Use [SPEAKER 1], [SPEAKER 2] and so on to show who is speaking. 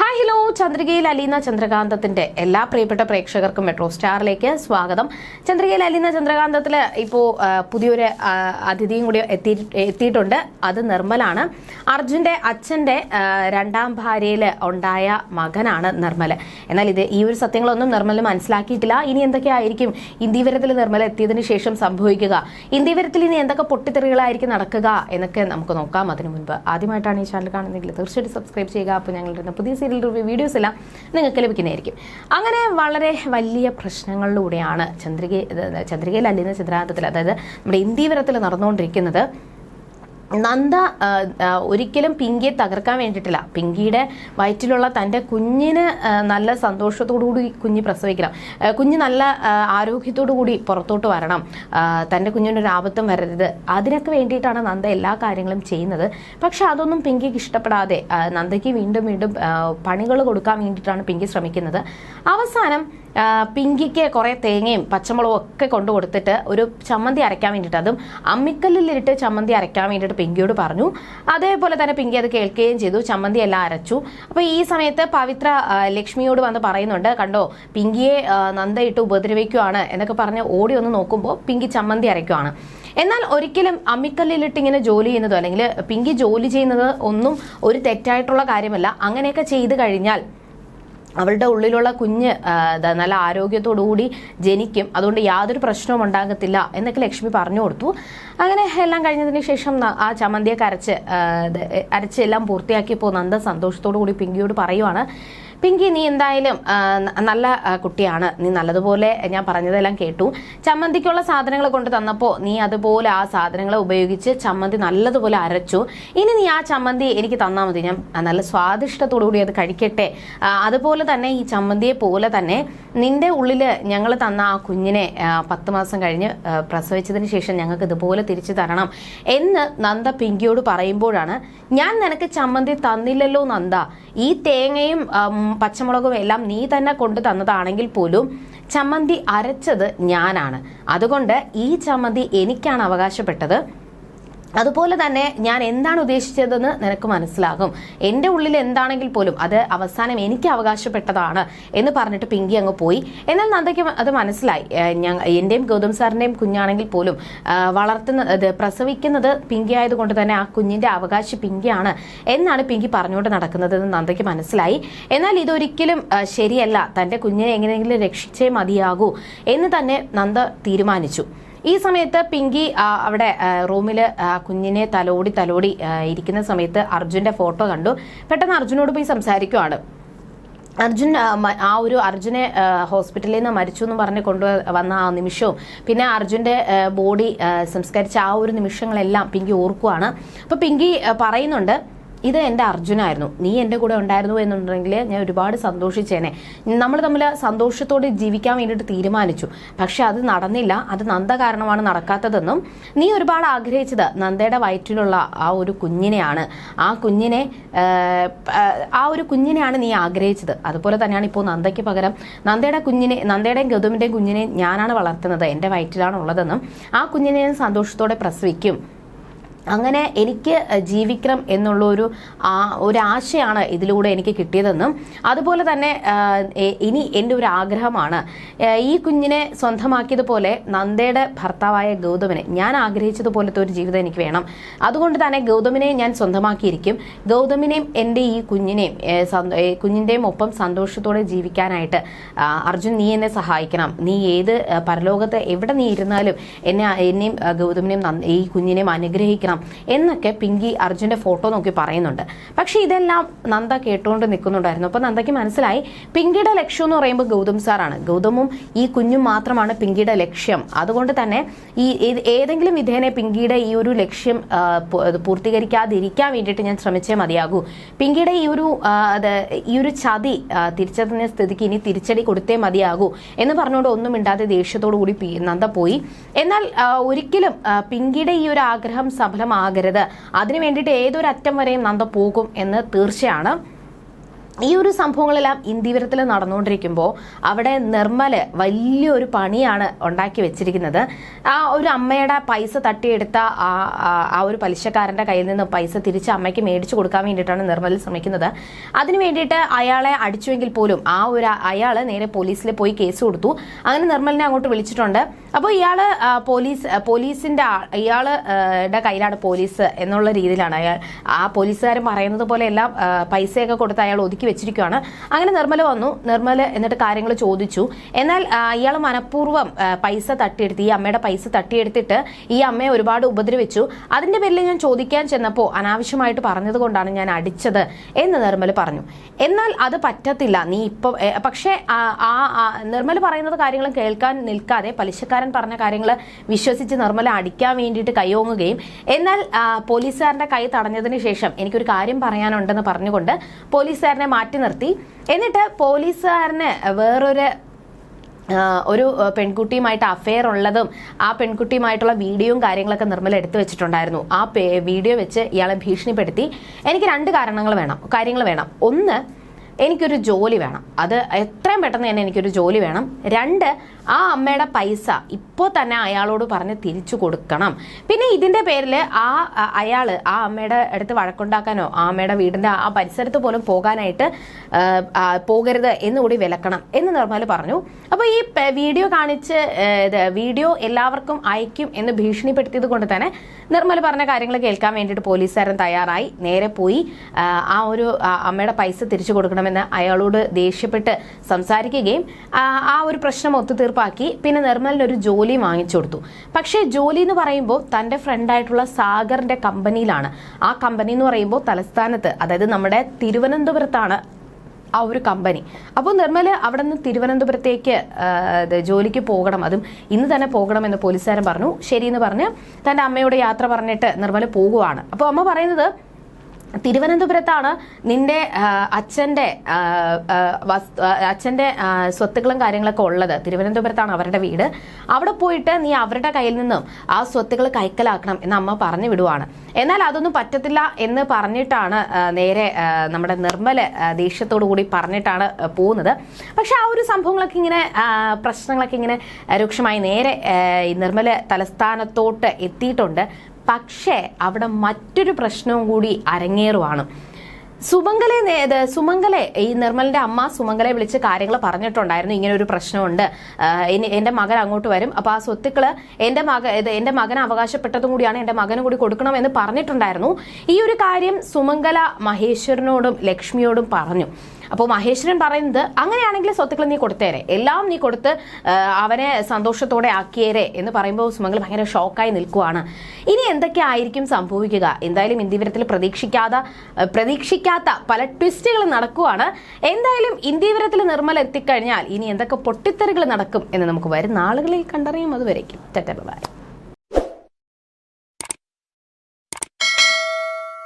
[SPEAKER 1] Hi hello. ചന്ദ്രികയിൽ Aleena ചന്ദ്രകാന്തത്തിന്റെ എല്ലാ പ്രിയപ്പെട്ട പ്രേക്ഷകർക്കും മെട്രോ സ്റ്റാറിലേക്ക് സ്വാഗതം. ചന്ദ്രികയിൽ അലീന ചന്ദ്രകാന്തത്തിൽ ഇപ്പോൾ പുതിയൊരു അതിഥിയും കൂടി എത്തി എത്തിയിട്ടുണ്ട്. അത് നിർമ്മലാണ്. അർജുന്റെ അച്ഛന്റെ രണ്ടാം ഭാര്യയിൽ ഉണ്ടായ മകനാണ് നിർമ്മൽ എന്നാൽ ഇത് ഈ ഒരു സത്യങ്ങളൊന്നും നിർമ്മൽ മനസ്സിലാക്കിയിട്ടില്ല. ഇനി എന്തൊക്കെയായിരിക്കും ഇന്ത്യവരത്തിൽ നിർമ്മൽ എത്തിയതിനു ശേഷം സംഭവിക്കുക? ഇന്ത്യവരത്തിൽ ഇനി എന്തൊക്കെ പൊട്ടിത്തെറികളായിരിക്കും നടക്കുക എന്നൊക്കെ നമുക്ക് നോക്കാം. അതിനു മുൻപ് ആദ്യമായിട്ടാണ് ഈ ചാനൽ കാണുന്നതെങ്കിൽ തീർച്ചയായിട്ടും സബ്സ്ക്രൈബ് ചെയ്യുക. അപ്പോൾ ഞങ്ങളുടെ പുതിയ സീരിയൽ റിവ്യൂ വീഡിയോസ് എല്ലാം നിങ്ങൾക്ക് ലഭിക്കുന്നതായിരിക്കും. അങ്ങനെ വളരെ വലിയ പ്രശ്നങ്ങളിലൂടെയാണ് ചന്ദ്രിക ചന്ദ്രികയിൽ അല്ലുന്ന ചിത്രാന്തത്തിൽ അതായത് നമ്മുടെ ഇന്ത്യവരത്തിൽ നടന്നുകൊണ്ടിരിക്കുന്നത് നന്ദ ഒരിക്കലും പിങ്കിയെ തകർക്കാൻ വേണ്ടിയിട്ടില്ല. പിങ്കിയുടെ വയറ്റിലുള്ള തന്റെ കുഞ്ഞിന് നല്ല കൂടി കുഞ്ഞ് പ്രസവിക്കണം. കുഞ്ഞ് നല്ല ആരോഗ്യത്തോടു കൂടി പുറത്തോട്ട് വരണം. തന്റെ കുഞ്ഞിനൊരു ആപത്തും വരരുത്. അതിനൊക്കെ വേണ്ടിയിട്ടാണ് നന്ദ എല്ലാ കാര്യങ്ങളും ചെയ്യുന്നത്. പക്ഷെ അതൊന്നും പിങ്കിക്ക് ഇഷ്ടപ്പെടാതെ നന്ദയ്ക്ക് വീണ്ടും വീണ്ടും പണികൾ കൊടുക്കാൻ വേണ്ടിയിട്ടാണ് പിങ്കി ശ്രമിക്കുന്നത്. അവസാനം പിങ്കിക്ക് കുറേ തേങ്ങയും പച്ചമുളകും ഒക്കെ കൊണ്ടു കൊടുത്തിട്ട് ഒരു ചമ്മന്തി അരയ്ക്കാൻ വേണ്ടിയിട്ട് അതും അമ്മിക്കല്ലിലിട്ട് ചമ്മന്തി അരയ്ക്കാൻ വേണ്ടിയിട്ട് പിങ്കിയോട് പറഞ്ഞു. അതേപോലെ തന്നെ പിങ്കി അത് കേൾക്കുകയും ചെയ്തു. ചമ്മന്തി എല്ലാം അരച്ചു. അപ്പോൾ ഈ സമയത്ത് പവിത്ര ലക്ഷ്മിയോട് വന്ന് പറയുന്നുണ്ട് കണ്ടോ പിങ്കിയെ നന്ദയിട്ട് ഉപദ്രവിക്കുവാണ് എന്നൊക്കെ പറഞ്ഞ് ഓടി ഒന്ന് നോക്കുമ്പോൾ പിങ്കി ചമ്മന്തി അരയ്ക്കുവാണ്. എന്നാൽ ഒരിക്കലും അമ്മിക്കല്ലിലിട്ട് ഇങ്ങനെ ജോലി ചെയ്യുന്നതോ അല്ലെങ്കിൽ പിങ്കി ജോലി ചെയ്യുന്നത് ഒന്നും ഒരു തെറ്റായിട്ടുള്ള കാര്യമല്ല. അങ്ങനെയൊക്കെ ചെയ്തു കഴിഞ്ഞാൽ അവളുടെ ഉള്ളിലുള്ള കുഞ്ഞ് നല്ല ആരോഗ്യത്തോടുകൂടി ജനിക്കും. അതുകൊണ്ട് യാതൊരു പ്രശ്നവും ഉണ്ടാകത്തില്ല എന്നൊക്കെ ലക്ഷ്മി പറഞ്ഞു കൊടുത്തു. അങ്ങനെ എല്ലാം കഴിഞ്ഞതിന് ശേഷം ആ ചമന്തിയൊക്കെ ഇത് അരച്ച് എല്ലാം പൂർത്തിയാക്കിയപ്പോൾ നന്ദ സന്തോഷത്തോടു കൂടി പിങ്കിയോട് പറയുവാണ് പിങ്കി നീ എന്തായാലും നല്ല കുട്ടിയാണ്. നീ നല്ലതുപോലെ ഞാൻ പറഞ്ഞതെല്ലാം കേട്ടു. ചമ്മന്തിക്കുള്ള സാധനങ്ങൾ കൊണ്ട് തന്നപ്പോൾ നീ അതുപോലെ ആ സാധനങ്ങൾ ഉപയോഗിച്ച് ചമ്മന്തി നല്ലതുപോലെ അരച്ചു. ഇനി നീ ആ ചമ്മന്തി എനിക്ക് തന്നാൽ മതി. ഞാൻ നല്ല സ്വാദിഷ്ടത്തോടു കൂടി അത് കഴിക്കട്ടെ. അതുപോലെ തന്നെ ഈ ചമ്മന്തിയെ പോലെ തന്നെ നിന്റെ ഉള്ളിൽ ഞങ്ങൾ തന്ന ആ കുഞ്ഞിനെ പത്ത് മാസം കഴിഞ്ഞ് പ്രസവിച്ചതിന് ശേഷം ഞങ്ങൾക്ക് ഇതുപോലെ തിരിച്ചു തരണം എന്ന് നന്ദ പിങ്കിയോട് പറയുമ്പോഴാണ് ഞാൻ നിനക്ക് ചമ്മന്തി തന്നില്ലല്ലോ നന്ദ. ഈ തേങ്ങയും പച്ചമുളകും എല്ലാം നീ തന്നെ കൊണ്ടു തന്നതാണെങ്കിൽ പോലും ചമ്മന്തി അരച്ചത് ഞാനാണ്. അതുകൊണ്ട് ഈ ചമ്മന്തി എനിക്കാണ് അവകാശപ്പെട്ടത്. അതുപോലെ തന്നെ ഞാൻ എന്താണ് ഉദ്ദേശിച്ചതെന്ന് നിനക്ക് മനസ്സിലാകും. എന്റെ ഉള്ളിൽ എന്താണെങ്കിൽ പോലും അത് അവസാനം എനിക്ക് അവകാശപ്പെട്ടതാണ് എന്ന് പറഞ്ഞിട്ട് പിങ്കി അങ്ങ് പോയി. എന്നാൽ നന്ദയ്ക്ക് അത് മനസ്സിലായി. ഞാൻ എന്റെയും ഗൗതം സാറിന്റെയും കുഞ്ഞാണെങ്കിൽ പോലും വളർത്തുന്ന പ്രസവിക്കുന്നത് പിങ്കി ആയതുകൊണ്ട് തന്നെ ആ കുഞ്ഞിന്റെ അവകാശി പിങ്കിയാണ് എന്നാണ് പിങ്കി പറഞ്ഞുകൊണ്ട് നടക്കുന്നതെന്ന് നന്ദയ്ക്ക് മനസ്സിലായി. എന്നാൽ ഇതൊരിക്കലും ശരിയല്ല. തന്റെ കുഞ്ഞിനെ എങ്ങനെയെങ്കിലും രക്ഷിച്ചേ മതിയാകൂ എന്ന് തന്നെ നന്ദ തീരുമാനിച്ചു. ഈ സമയത്ത് പിങ്കി അവിടെ റൂമിൽ കുഞ്ഞിനെ തലോടി തലോടി ഇരിക്കുന്ന സമയത്ത് അർജുന്റെ ഫോട്ടോ കണ്ടു. പെട്ടെന്ന് അർജുനോട് പോയി സംസാരിക്കുവാണ്. അർജുൻ ആ, ഒരു അർജുനെ ഹോസ്പിറ്റലിൽ നിന്ന് മരിച്ചു എന്ന് പറഞ്ഞ് കൊണ്ടു വന്ന ആ നിമിഷവും പിന്നെ അർജുന്റെ ബോഡി സംസ്കരിച്ച ആ ഒരു നിമിഷങ്ങളെല്ലാം പിങ്കി ഓർക്കുവാണ്. അപ്പോൾ പിങ്കി പറയുന്നുണ്ട് ഇത് എന്റെ അർജുനായിരുന്നു. നീ എന്റെ കൂടെ ഉണ്ടായിരുന്നു എന്നുണ്ടെങ്കിൽ ഞാൻ ഒരുപാട് സന്തോഷിച്ചേനെ. നമ്മൾ തമ്മിൽ സന്തോഷത്തോടെ ജീവിക്കാൻ വേണ്ടിയിട്ട് തീരുമാനിച്ചു. പക്ഷെ അത് നടന്നില്ല. അത് നന്ദ കാരണമാണ് നടക്കാത്തതെന്നും നീ ഒരുപാട് ആഗ്രഹിച്ചത്. നന്ദയുടെ വയറ്റിലുള്ള ആ ഒരു കുഞ്ഞിനെയാണ്. ആ കുഞ്ഞിനെ ആ, ഒരു കുഞ്ഞിനെയാണ് നീ ആഗ്രഹിച്ചത്. അതുപോലെ തന്നെയാണ് ഇപ്പോൾ നന്ദയ്ക്ക് പകരം നന്ദയുടെ കുഞ്ഞിനെ നന്ദയുടെയും ഗൗതമിന്റെയും കുഞ്ഞിനെ ഞാനാണ് വളർത്തുന്നത്. എന്റെ വയറ്റിലാണ് ഉള്ളതെന്നും ആ കുഞ്ഞിനെ ഞാൻ സന്തോഷത്തോടെ പ്രസവിക്കും. അങ്ങനെ എനിക്ക് ജീവിക്കണം എന്നുള്ള ഒരു ഒരു ആശയാണ് ഇതിലൂടെ എനിക്ക് കിട്ടിയതെന്നും അതുപോലെ തന്നെ ഇനി എന്റെ ഒരു ആഗ്രഹമാണ്. ഈ കുഞ്ഞിനെ സ്വന്തമാക്കിയതുപോലെ നന്ദയുടെ ഭർത്താവായ ഗൗതമിനെ ഞാൻ ആഗ്രഹിച്ചതുപോലത്തെ ഒരു ജീവിതം എനിക്ക് വേണം. അതുകൊണ്ട് തന്നെ ഗൗതമിനെ ഞാൻ സ്വന്തമാക്കിയിരിക്കും. ഗൗതമിനെയും എന്റെ ഈ കുഞ്ഞിനെയും കുഞ്ഞിന്റെയും ഒപ്പം സന്തോഷത്തോടെ ജീവിക്കാനായിട്ട് അർജുൻ നീ എന്നെ സഹായിക്കണം. നീ ഏത് പരലോകത്ത് എവിടെ നീ ഇരുന്നാലും എന്നെ എന്നെയും ഗൗതമിനെയും ഈ കുഞ്ഞിനെയും അനുഗ്രഹിക്കണം. എന്നൊക്കെ പിങ്കി അർജുന്റെ ഫോട്ടോ നോക്കി പറയുന്നുണ്ട്. പക്ഷേ ഇതെല്ലാം നന്ദ കേട്ടുകൊണ്ട് നിൽക്കുന്നുണ്ടായിരുന്നു അപ്പോൾ നന്ദയ്ക്ക് മനസ്സിലായി പിങ്കിയുടെ ലക്ഷ്യം എന്ന് പറയുമ്പോൾ ഗൗതം സാറാണ്. ഗൗതമും ഈ കുഞ്ഞും മാത്രമാണ് പിങ്കിയുടെ ലക്ഷ്യം. അതുകൊണ്ട് തന്നെ ഈ ഏതെങ്കിലും വിധേനെ പിങ്കിയുടെ ഈ ഒരു ലക്ഷ്യം പൂർത്തീകരിക്കാതിരിക്കാൻ വേണ്ടിയിട്ട് ഞാൻ ശ്രമിച്ചേ മതിയാകൂ. പിങ്കിയുടെ ഈ ഒരു ഈ ഒരു ചതി തിരിച്ചതിന് സ്ഥിതിക്ക് ഇനി തിരിച്ചടി കൊടുത്തേ മതിയാകൂ എന്ന് പറഞ്ഞുകൊണ്ട് ഒന്നും ഇണ്ടാതെ ദേഷ്യത്തോടു കൂടി നന്ദ പോയി. എന്നാൽ ഒരിക്കലും പിങ്കിയുടെ ഈ ഒരു ആഗ്രഹം സഫലമാകരുത് അതിനു വേണ്ടിയിട്ട് ഏതൊരു അറ്റം വരെയും നന്ദ പോകും എന്ന് തീർച്ചയാണ് ഈ ഒരു സംഭവങ്ങളെല്ലാം ഇന്ത്യവരത്തിൽ നടന്നുകൊണ്ടിരിക്കുമ്പോൾ അവിടെ നിർമ്മൽ വലിയൊരു പണിയാണ് ഉണ്ടാക്കി വെച്ചിരിക്കുന്നത്. ആ ഒരു അമ്മയുടെ പൈസ തട്ടിയെടുത്ത ആ ആ- ഒരു പലിശക്കാരന്റെ കയ്യിൽ നിന്ന് പൈസ തിരിച്ച് അമ്മയ്ക്ക് മേടിച്ചു കൊടുക്കാൻ വേണ്ടിയിട്ടാണ് നിർമ്മൽ ശ്രമിക്കുന്നത്. അതിനു വേണ്ടിയിട്ട് അയാളെ അടിച്ചുവെങ്കിൽ പോലും ആ ഒരു അയാൾ നേരെ പോലീസിൽ പോയി കേസ് കൊടുത്തു. അങ്ങനെ നിർമ്മലിനെ അങ്ങോട്ട് വിളിച്ചിട്ടുണ്ട്. അപ്പോൾ ഇയാൾ പോലീസ് പോലീസിന്റെ ഇയാളുടെ ഇയാൾ കയ്യിലാണ് പോലീസ് എന്നുള്ള രീതിയിലാണ് അയാൾ ആ പോലീസുകാരൻ പറയുന്നത് പോലെ എല്ലാം പൈസയൊക്കെ കൊടുത്ത് അയാൾ ഒതുക്കി വെച്ചിരിക്കുകയാണ്. അങ്ങനെ നിർമ്മല വന്നു. നിർമ്മല എന്നിട്ട് കാര്യങ്ങൾ ചോദിച്ചു. എന്നാൽ ഇയാൾ മനഃപൂർവം പൈസ തട്ടിയെടുത്ത് ഈ അമ്മയുടെ പൈസ തട്ടിയെടുത്തിട്ട് ഈ അമ്മയെ ഒരുപാട് ഉപദ്രവിച്ചു. അതിന്റെ പേരിൽ ഞാൻ ചോദിക്കാൻ ചെന്നപ്പോൾ അനാവശ്യമായിട്ട് പറഞ്ഞത് കൊണ്ടാണ് ഞാൻ അടിച്ചത് എന്ന് നിർമ്മല പറഞ്ഞു. എന്നാൽ അത് പറ്റത്തില്ല. നീ ഇപ്പൊ പക്ഷേ ആ, നിർമ്മല പറയുന്നത് കാര്യങ്ങൾ കേൾക്കാൻ നിൽക്കാതെ പലിശക്കാരൻ പറഞ്ഞ കാര്യങ്ങൾ വിശ്വസിച്ച് നിർമ്മല അടിക്കാൻ വേണ്ടിയിട്ട് കൈയോങ്ങുകയും എന്നാൽ പോലീസുകാരന്റെ കൈ തടഞ്ഞതിന് ശേഷം എനിക്കൊരു കാര്യം പറയാനുണ്ടെന്ന് പറഞ്ഞുകൊണ്ട് പോലീസുകാരനെ മാറ്റി നിർത്തി. എന്നിട്ട് പോലീസുകാരന് വേറൊരു ഒരു പെൺകുട്ടിയുമായിട്ട് അഫെയർ ഉള്ളതും ആ പെൺകുട്ടിയുമായിട്ടുള്ള വീഡിയോയും കാര്യങ്ങളൊക്കെ നിർമ്മല എടുത്തു വെച്ചിട്ടുണ്ടായിരുന്നു. ആ വീഡിയോ വെച്ച് ഇയാളെ ഭീഷണിപ്പെടുത്തി. എനിക്ക് രണ്ട് കാരണങ്ങൾ വേണം കാര്യങ്ങൾ വേണം. ഒന്ന് എനിക്കൊരു ജോലി വേണം. അത് എത്രയും പെട്ടെന്ന് തന്നെ എനിക്കൊരു ജോലി വേണം. രണ്ട് ആ അമ്മയുടെ പൈസ ഇപ്പോൾ തന്നെ അയാളോട് പറഞ്ഞ് തിരിച്ചു കൊടുക്കണം. പിന്നെ ഇതിന്റെ പേരിൽ ആ അയാൾ ആ അമ്മയുടെ അടുത്ത് വഴക്കുണ്ടാക്കാനോ ആ അമ്മയുടെ വീടിന്റെ ആ പരിസരത്ത് പോലും പോകാനായിട്ട് പോകരുത് എന്നുകൂടി വിലക്കണം എന്ന് നിർമ്മൽ പറഞ്ഞു. അപ്പോൾ ഈ വീഡിയോ കാണിച്ച് വീഡിയോ എല്ലാവർക്കും അയക്കും എന്ന് ഭീഷണിപ്പെടുത്തിയത് കൊണ്ട് തന്നെ നിർമ്മൽ പറഞ്ഞ കാര്യങ്ങൾ കേൾക്കാൻ വേണ്ടിയിട്ട് പോലീസുകാരൻ തയ്യാറായി. നേരെ പോയി ആ, ഒരു അമ്മയുടെ പൈസ തിരിച്ചു കൊടുക്കണമെന്ന് അയാളോട് ദേഷ്യപ്പെട്ട് സംസാരിക്കുകയും ആ, ഒരു പ്രശ്നം ഒത്തുതീർപ്പാക്കി പിന്നെ നിർമ്മലിന് ഒരു ജോലി വാങ്ങിച്ചു കൊടുത്തു. പക്ഷേ ജോലി എന്ന് പറയുമ്പോൾ തന്റെ ഫ്രണ്ടായിട്ടുള്ള സാഗറിന്റെ കമ്പനിയിലാണ്. ആ കമ്പനി എന്ന് പറയുമ്പോൾ തലസ്ഥാനത്ത് അതായത് നമ്മുടെ തിരുവനന്തപുരത്താണ് ആ ഒരു കമ്പനി. അപ്പോൾ നിർമ്മൽ അവിടെ നിന്ന് തിരുവനന്തപുരത്തേക്ക് ജോലിക്ക് പോകണം. അതും ഇന്ന് തന്നെ പോകണമെന്ന് പോലീസുകാരൻ പറഞ്ഞു. ശരിയെന്ന് പറഞ്ഞ് തന്റെ അമ്മയോട് യാത്ര പറഞ്ഞിട്ട് നിർമ്മൽ പോകുവാണ്. അപ്പോൾ അമ്മ പറയുന്നത് തിരുവനന്തപുരത്താണ് നിന്റെ അച്ഛന്റെ ആ, സ്വത്തുക്കളും കാര്യങ്ങളൊക്കെ ഉള്ളത്. തിരുവനന്തപുരത്താണ് അവരുടെ വീട്. അവിടെ പോയിട്ട് നീ അവരുടെ കയ്യിൽ നിന്നും ആ സ്വത്തുക്കൾ കൈക്കലാക്കണം എന്ന് അമ്മ പറഞ്ഞു വിടുവാണ്. എന്നാൽ അതൊന്നും പറ്റത്തില്ല എന്ന് പറഞ്ഞിട്ടാണ് നേരെ നമ്മുടെ നിർമ്മല ദേഷ്യത്തോടു കൂടി പറഞ്ഞിട്ടാണ് പോകുന്നത്. പക്ഷെ ആ ഒരു സംഭവങ്ങളൊക്കെ ഇങ്ങനെ പ്രശ്നങ്ങളൊക്കെ ഇങ്ങനെ രൂക്ഷമായി നേരെ നിർമ്മല തലസ്ഥാനത്തോട്ട് എത്തിയിട്ടുണ്ട്. പക്ഷേ അവിടെ മറ്റൊരു പ്രശ്നവും കൂടി അരങ്ങേറുവാണ്. സുമംഗലെ സുമംഗലെ ഈ നിർമ്മലിന്റെ അമ്മ സുമംഗലെ വിളിച്ച് കാര്യങ്ങൾ പറഞ്ഞിട്ടുണ്ടായിരുന്നു. ഇങ്ങനെ ഒരു പ്രശ്നമുണ്ട്. എന്റെ മകൻ അങ്ങോട്ട് വരും. അപ്പൊ ആ സ്വത്തുക്കൾ എന്റെ മക എന്റെ മകൻ അവകാശപ്പെട്ടതും കൂടിയാണ് എന്റെ മകന് കൂടി കൊടുക്കണം എന്ന് പറഞ്ഞിട്ടുണ്ടായിരുന്നു. ഈ ഒരു കാര്യം സുമംഗല മഹേശ്വരനോടും ലക്ഷ്മിയോടും പറഞ്ഞു. അപ്പോൾ മഹേശ്വരൻ പറയുന്നത് അങ്ങനെയാണെങ്കിൽ സ്വത്തുക്കൾ നീ കൊടുത്തേരെ. എല്ലാം നീ കൊടുത്ത് അവനെ സന്തോഷത്തോടെ ആക്കിയേരെ. എന്ന് പറയുമ്പോൾ സുമംഗൽ ഭയങ്കര ഷോക്കായി നിൽക്കുവാണ്. ഇനി എന്തൊക്കെ ആയിരിക്കും സംഭവിക്കുക? എന്തായാലും ഇന്ത്യവരത്തിൽ പ്രതീക്ഷിക്കാതെ ആ, പ്രതീക്ഷിക്കാത്ത പല ട്വിസ്റ്റുകൾ നടക്കുവാണ്. എന്തായാലും ഇന്ത്യവരത്തിൽ നിർമ്മല എത്തിക്കഴിഞ്ഞാൽ ഇനി എന്തൊക്കെ പൊട്ടിത്തെറികൾ നടക്കും എന്ന് നമുക്ക് വരും നാളുകളിൽ കണ്ടറിയാം. അതുവരേക്കും. ബൈ.